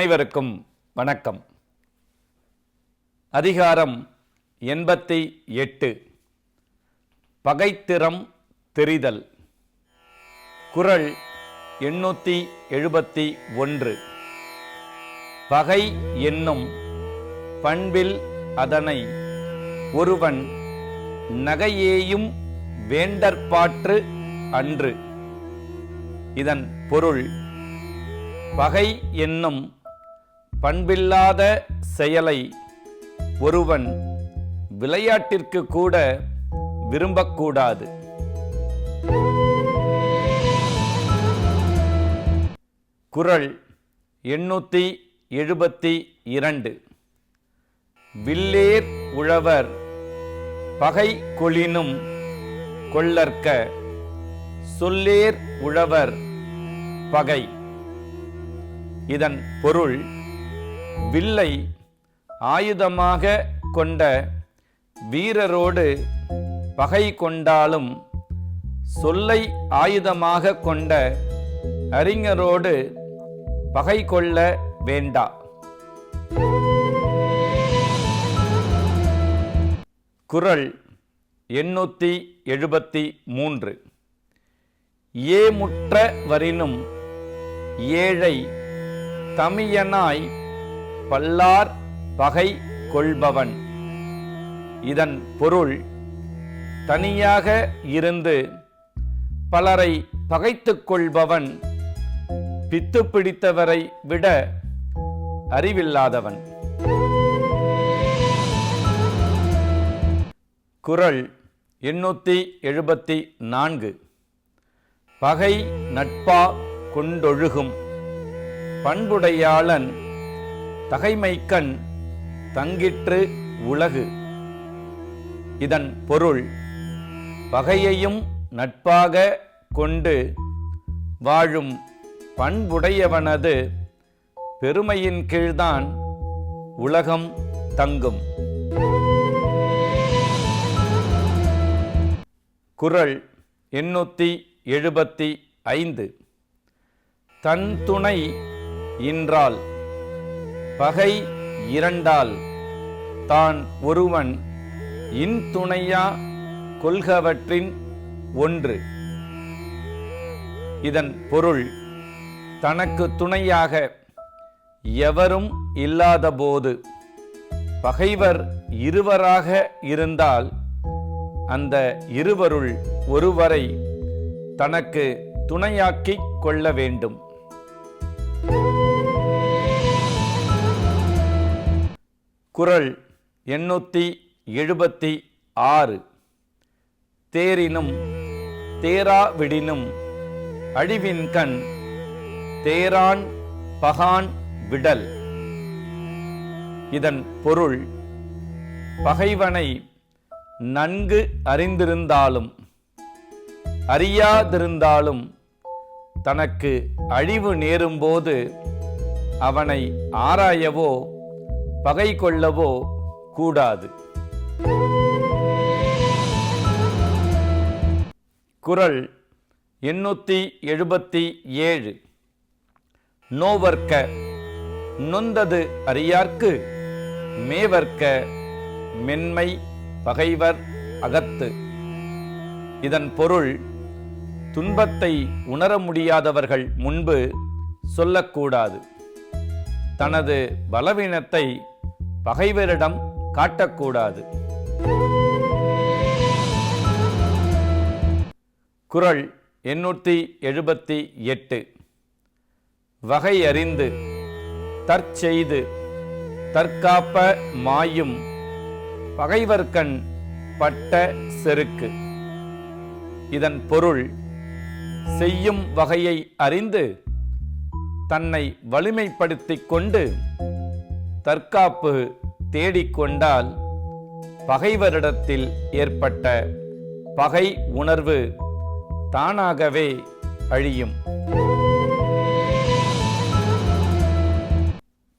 அனைவருக்கும் வணக்கம். அதிகாரம் எண்பத்தி எட்டு. பகைத்திறம் தெரிதல். குறள் எண்ணூற்றி எழுபத்தி ஒன்று. பகை என்னும் பண்பில் அதனை ஒருவன் நகையேயும் வேண்டற்பாற்று அன்று. இதன் பொருள் பகை என்னும் பண்பில்லாத செயலை ஒருவன் விளையாட்டிற்கு கூட விரும்பக்கூடாது. குறள் எண்ணூற்றி எழுபத்தி இரண்டு. வில்லேர் உழவர் பகை கொளினும் கொள்ளற்க சொல்லேர் உழவர் பகை. இதன் பொருள் வில்லை ஆயுதமாக கொண்ட வீரரோடு பகை கொண்டாலும் சொல்லை ஆயுதமாக கொண்ட அறிஞரோடு பகை கொள்ள வேண்டா. குறள் எண்ணூற்றி எழுபத்தி மூன்று. ஏமுற்ற வரினும் ஏழை தமியனாய் பல்லார் பகை கொள்பவன். இதன் பொருள் தனியாக இருந்து பலரை பகைத்து கொள்பவன் பித்து பிடித்தவரை விட அறிவில்லாதவன். குரல் எண்ணூற்றி எழுபத்தி நான்கு. பகை நட்பா கொண்டொழுகும். பண்புடையாளன் தகைமைக்கண் தங்கிற்று உலகு. இதன் பொருள் பகையையும் நட்பாக கொண்டு வாழும் பண்புடையவனது பெருமையின் கீழ்தான் உலகம் தங்கும். குறள் எண்ணூற்றி எழுபத்தி ஐந்து. தன் துணை இன்றால் பகை இரண்டால். தான் ஒருவன் இன்துணையா கொள்கவற்றின் ஒன்று. இதன் பொருள் தனக்கு துணையாக எவரும் இல்லாதபோது பகைவர் இருவராக இருந்தால் அந்த இருவருள் ஒருவரை தனக்கு துணையாக்கிக் கொள்ள வேண்டும். குறள் எண்ணூற்றி எழுபத்தி ஆறு. தேரினும் தேராவிடினும் அழிவின் கண் தேரான் பகான் விடல். இதன் பொருள் பகைவனை நன்கு அறிந்திருந்தாலும் அறியாதிருந்தாலும் தனக்கு அழிவு நேரும்போது அவனை ஆராயவோ பகை கொள்ளவோ கூடாது. குறள் எண்ணூற்றி எழுபத்தி ஏழு. நோவர்க்க நொந்தது அறியார்க்கு மேவர்க்க மென்மை பகைவர் அகத்து. இதன் பொருள் துன்பத்தை உணர முடியாதவர்கள் முன்பு சொல்லக்கூடாது. தனது பலவீனத்தை பகைவரிடம் காட்டக்கூடாது. குரல் எண்ணூற்றி எழுபத்தி எட்டு. வகை அறிந்து தற்செய்து தற்காப்ப மாயும் பகைவர்கண் பட்ட செருக்கு. இதன் பொருள் செய்யும் வகையை அறிந்து தன்னை வலிமைப்படுத்திக் கொண்டு தற்காப்பு தேடிக்கொண்டால் பகைவரிடத்தில் ஏற்பட்ட பகை உணர்வு தானாகவே அழியும்.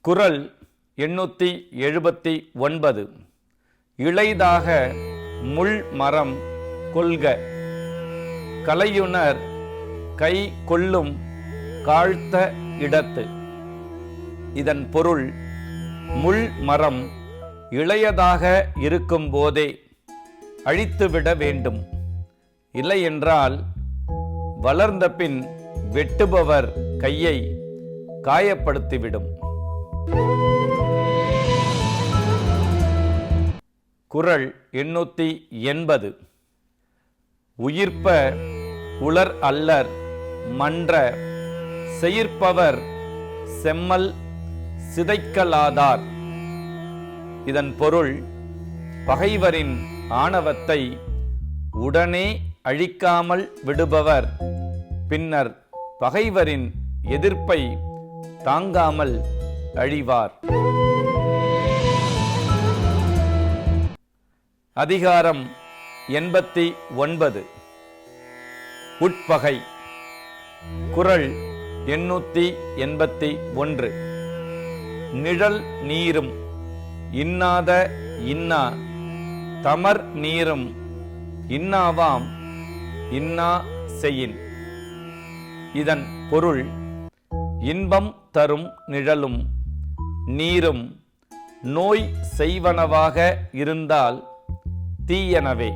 குறள் எண்ணூற்றி எழுபத்தி ஒன்பது. இளைதாக முள் மரம் கொள்க. கலையுணர் கை கொள்ளும் காழ்த்த இடத்து. இதன் பொருள் முள் மரம் இளையதாக இருக்கும் போதே அழித்துவிட வேண்டும். இல்லையென்றால் வளர்ந்த பின் வெட்டுபவர் கையை காயப்படுத்திவிடும். குறள் எண்ணூத்தி எண்பது. உயிர்ப்ப உலர் அல்லர் மன்ற செயிர்ப்பவர் செம்மல் சிதைக்கலாதார். இதன் பொருள் பகைவரின் ஆணவத்தை உடனே அழிக்காமல் விடுபவர். பின்னர் பகைவரின் எதிர்ப்பை தாங்காமல் அழிவார். அதிகாரம் எண்பத்தி ஒன்பது. உட்பகை. குறள் எண்ணூத்தி எண்பத்தி ஒன்று. நிழல் நீரும் இன்னாத இன்னா தமர் நீரும் இன்னாவாம் இன்னா செய்யின் இதன் பொருள் இன்பம் தரும் நிழலும் நீரும் நோய் செய்வனவாக இருந்தால் தீயனவே.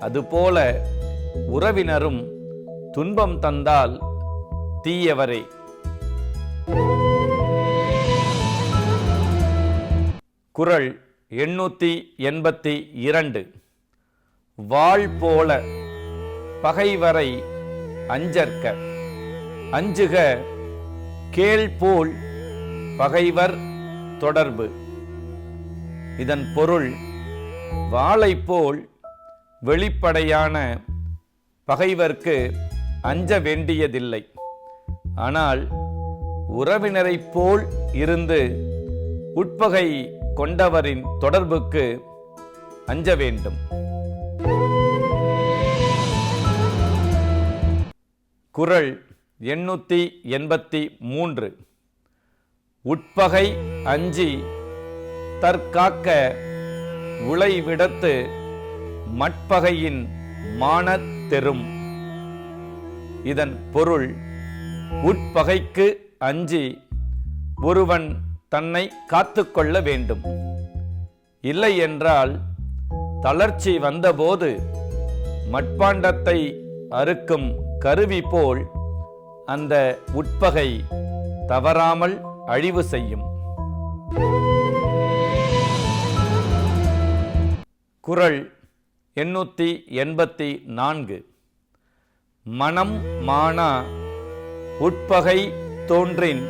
அதுபோல உறவினரும் துன்பம் தந்தால் தீயவரே. குரல் எண்ணூற்றி எண்பத்தி இரண்டு. வாழ் போல பகைவரை அஞ்சற்க. அஞ்சுக கேள் போல் பகைவர் தொடர்பு. இதன் பொருள் வாளை போல் வெளிப்படையான பகைவர்க்கு அஞ்ச வேண்டியதில்லை. ஆனால் உறவினரைப் போல் இருந்து உட்பகை கொண்டவரின் தொடர்புக்கு அஞ்ச வேண்டும். குரல் எண்ணூத்தி எண்பத்தி மூன்று. உட்பகை அஞ்சி தற்காக்க உளைவிடத்து மட்பகையின் மானத் தெரும். இதன் பொருள் உட்பகைக்கு அஞ்சி ஒருவன் தன்னை காத்துக்கொள்ள வேண்டும். இல்லை என்றால் தளர்ச்சி வந்தபோது மட்பாண்டத்தை அறுக்கும் கருவி போல் அந்த உட்பகை தவறாமல் அழிவு செய்யும். குறள் எண்ணூற்றி எண்பத்தி நான்கு. மனம் மானா உட்பகை தோன்றின்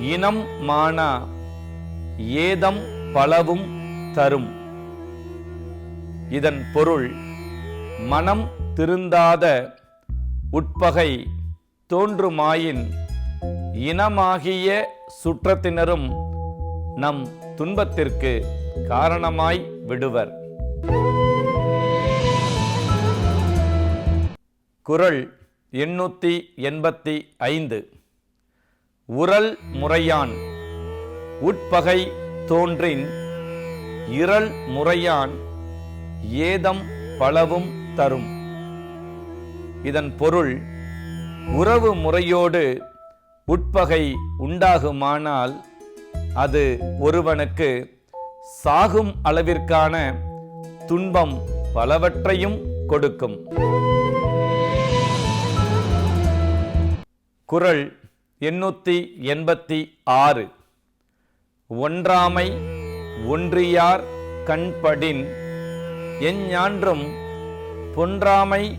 இனம் மானா ஏதம் பலவும் தரும். இதன் பொருள் மனம் திருந்தாத உட்பகை தோன்றுமாயின் இனமாகிய சுற்றத்தினரும் நம் துன்பத்திற்கு காரணமாய் விடுவர். குரல் எண்ணூற்றி எண்பத்தி ஐந்து. உரல் முறையான். உட்பகை தோன்றின். இரல் முறையான் ஏதம் பலவும் தரும். இதன் பொருள் உறவு முறையோடு உட்பகை உண்டாகுமானால் அது ஒருவனுக்கு சாகும் அளவிற்கான துன்பம் பலவற்றையும் கொடுக்கும். குறள் எண்ணூத்தி எண்பத்தி ஆறு. ஒன்றாமை ஒன்றியார் கண்படின் எஞ்ஞான்றும் பொன்றாமை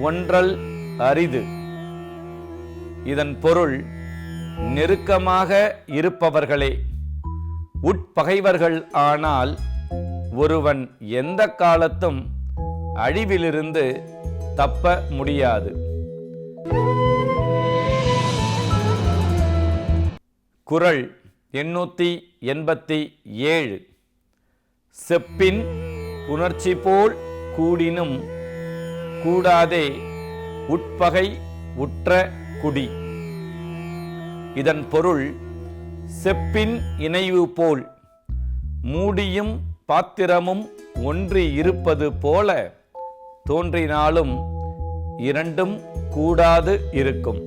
ஒன்றல் அரிது. இதன் பொருள் நெருக்கமாக இருப்பவர்களே உட்பகைவர்கள் ஆனால் ஒருவன் எந்த காலத்தும் அழிவிலிருந்து தப்ப முடியாது. குரல் எண்ணூற்றி எண்பத்தி ஏழு. செப்பின் உணர்ச்சி போல் கூடினும் கூடாதே உட்பகை உற்ற குடி. இதன் பொருள் செப்பின் இணைவு போல் மூடியும் பாத்திரமும் ஒன்றி இருப்பது போல தோன்றினாலும் இரண்டும் கூடாது இருக்கும்.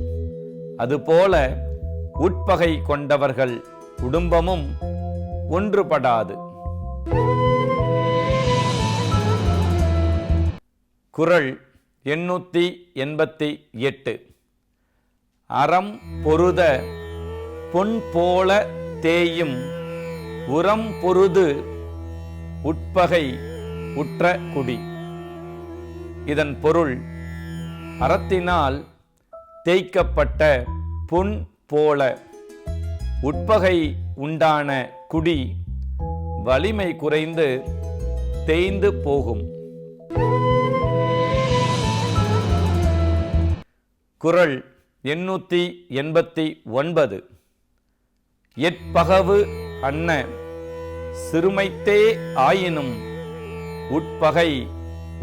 அதுபோல உட்பகை கொண்டவர்கள் குடும்பமும் ஒன்றுபடாது. குறள் எண்ணூத்தி எண்பத்தி எட்டு. அறம் பொருத பொன் போல தேயும் உரம் பொருது உட்பகை உற்ற குடி. இதன் பொருள் அறத்தினால் தேய்க்கப்பட்ட புன் போல உட்பகை உண்டான குடி வலிமை குறைந்து தேய்ந்து போகும். குரல் எண்ணூத்தி எண்பத்தி ஒன்பது. எட்பகவு அன்ன சிறுமைத்தே ஆயினும் உட்பகை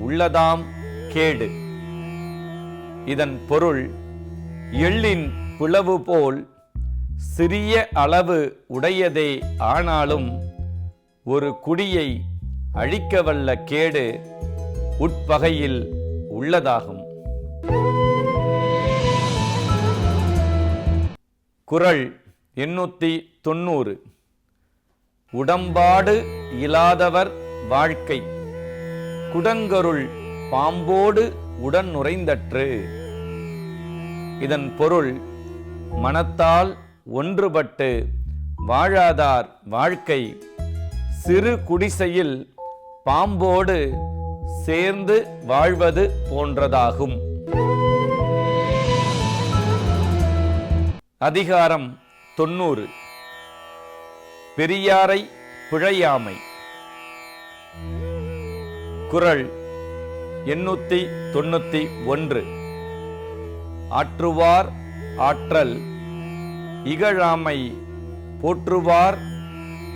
உள்ளதாம் கேடு. இதன் பொருள் எள்ளின் பிளவு போல் சிறிய அளவு உடையதே ஆனாலும் ஒரு குடியை அழிக்கவல்ல கேடு உட்பகையில் உள்ளதாகும். குறள் எண்ணூத்தி தொண்ணூறு. உடம்பாடு இல்லாதவர் வாழ்க்கை. குடங்கருள் பாம்போடு உடன் நுரைந்தற்று. இதன் பொருள் மனத்தால் ஒன்றுபட்டு வாழாதார் வாழ்க்கை. சிறு குடிசையில் பாம்போடு சேர்ந்து வாழ்வது போன்றதாகும். அதிகாரம் தொண்ணூறு. பெரியாரை பிழையாமை. குரல் எண்ணூத்தி தொண்ணூத்தி ஒன்று. ஆற்றுவார் ஆற்றல் இகழாமை போற்றுவார்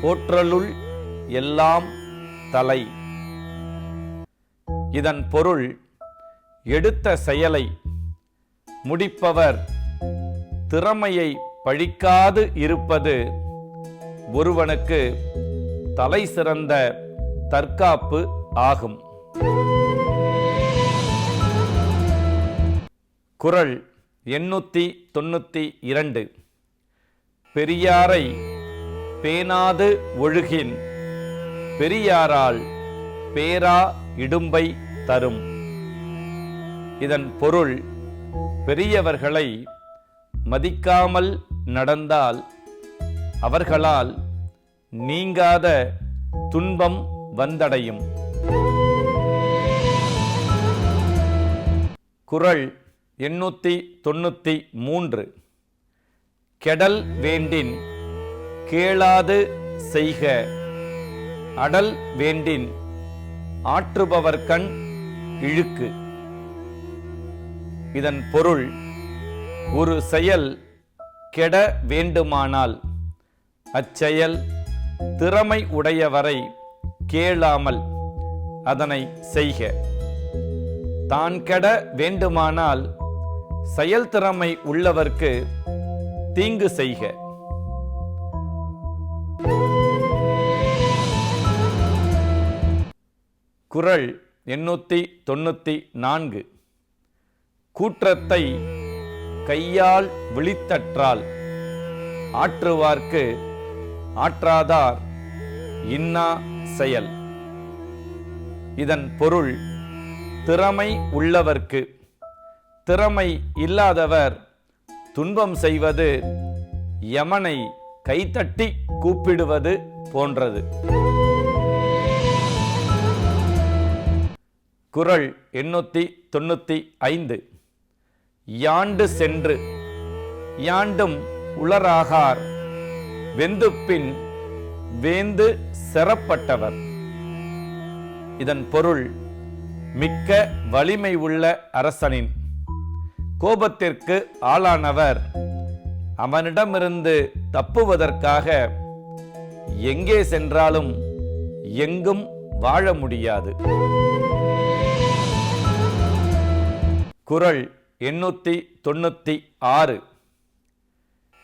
போற்றலுள் எல்லாம் தலை. இதன் பொருள் எடுத்த செயலை முடிப்பவர் திறமையை பழிக்காது இருப்பது ஒருவனுக்கு தலை சிறந்த தற்காப்பு ஆகும். குரல் எண்ணூற்றி தொண்ணூற்றி இரண்டு. பெரியாரை பேணாது ஒழுகின் பெரியாரால் பேரா இடும்பை தரும். இதன் பொருள் பெரியவர்களை மதிக்காமல் நடந்தால் அவர்களால் நீங்காத துன்பம் வந்தடையும். குரல் எண்ணூற்றி தொண்ணூற்றி மூன்று. கெடல் வேண்டின் கேளாது செய்க. அடல் வேண்டின் ஆற்றுபவர்கண் இழுக்கு. இதன் பொருள் ஒரு செயல் கெட வேண்டுமானால் அச்செயல் திறமை உடையவரை கேளாமல் அதனை செய்க. தான் கெட வேண்டுமானால் செயல் திறமை உள்ளவர்க்கு தீங்கு செய்க. குரல் எண்ணூத்தி தொண்ணூத்தி நான்கு. கூற்றத்தை கையால் விழித்தற்றால் ஆற்றுவார்க்கு ஆற்றாதார் இன்னா செயல். இதன் பொருள் திறமை உள்ளவர்க்கு திறமை இல்லாதவர் துன்பம் செய்வது யமனை கைத்தட்டி கூப்பிடுவது போன்றது. குறள் எண்ணூற்றி தொண்ணூற்றி ஐந்து. யாண்டு சென்று யாண்டும் உளராகார் வெந்துப்பின் வேந்து செறப்பட்டவர். இதன் பொருள் மிக்க வலிமை உள்ள அரசனின் கோபத்திற்கு ஆளானவர். அவனிடமிருந்து தப்புவதற்காக எங்கே சென்றாலும் எங்கும் வாழ முடியாது. குரல் எண்ணூத்தி தொண்ணூத்தி ஆறு.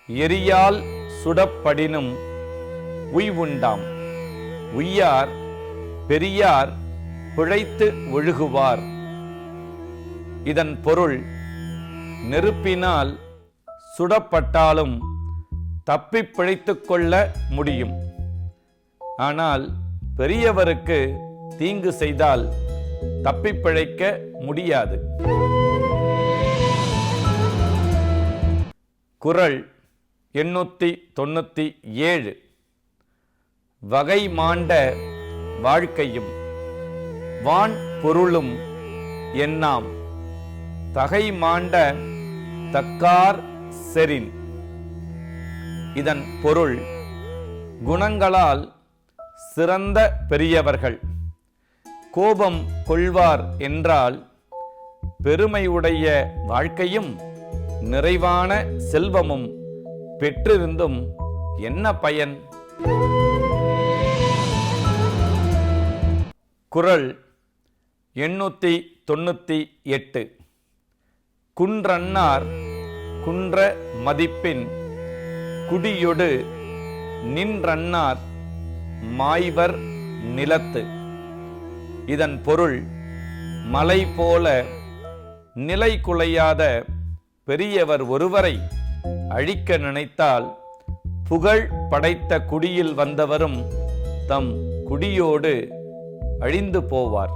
எரியால் சுடப்படினும் உய்வுண்டாம் உய்யார் பெரியார் பிழைத்து ஒழுகுவார். இதன் பொருள் நெருப்பினால் சுடப்பட்டாலும் தப்பி பிழைத்து கொள்ள முடியும். ஆனால் பெரியவருக்கு தீங்கு செய்தால் தப்பி பிழைக்க முடியாது. குரல் எண்ணூத்தி தொண்ணூத்தி ஏழு. வகை மாண்ட வாழ்க்கையும் வான் பொருளும் எண்ணாம் தகை மாண்ட தக்கார் செரின் இதன் பொருள் குணங்களால் சிறந்த பெரியவர்கள். கோபம் கொள்வார் என்றால் பெருமையுடைய வாழ்க்கையும் நிறைவான செல்வமும் பெற்றிருந்தும் என்ன பயன்? குரல் எண்ணூற்றி தொண்ணூற்றி எட்டு. குன்றன்னார் குன்ற மதிப்பின் குடியொடு நின்றன்னார் மாய்வர் நிலத்து. இதன் பொருள் மலை போல நிலை குலையாத பெரியவர் ஒருவரை அழிக்க நினைத்தால் புகழ் படைத்த குடியில் வந்தவரும் தம் குடியோடு அழிந்து போவார்.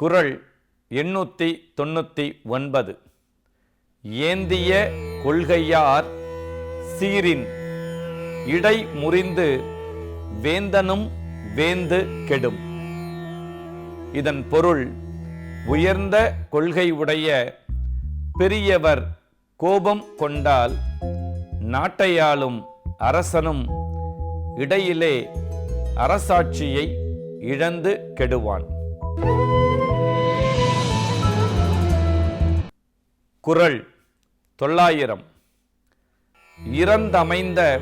குரல் எண்ணூற்றி தொண்ணூற்றி ஒன்பது. ஏந்திய கொள்கையார் சீரின் இடை முறிந்து வேந்தனும் வேந்து கெடும். இதன் பொருள் உயர்ந்த கொள்கை உடைய பெரியவர் கோபம் கொண்டால் நாட்டையாளும் அரசனும் இடையிலே அரசாட்சியை இழந்து கெடுவான். குரல் தொள்ளாயிரம். இறந்தமைந்த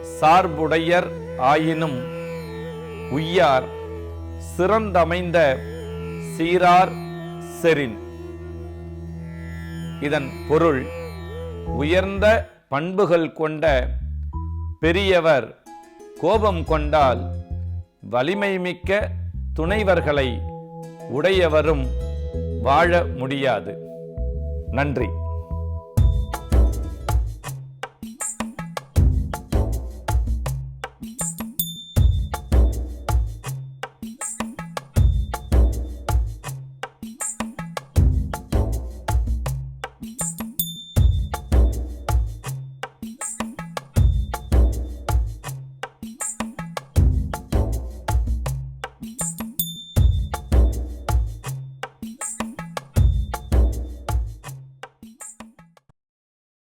சார்புடையர் ஆயினும் உய்யார் சிறந்தமைந்த சீரார் செரின் இதன் பொருள் உயர்ந்த பண்புகள் கொண்ட பெரியவர் கோபம் கொண்டால் வலிமை மிக்க துணைவர்களை உடையவரும் வாழ முடியாது. நன்றி.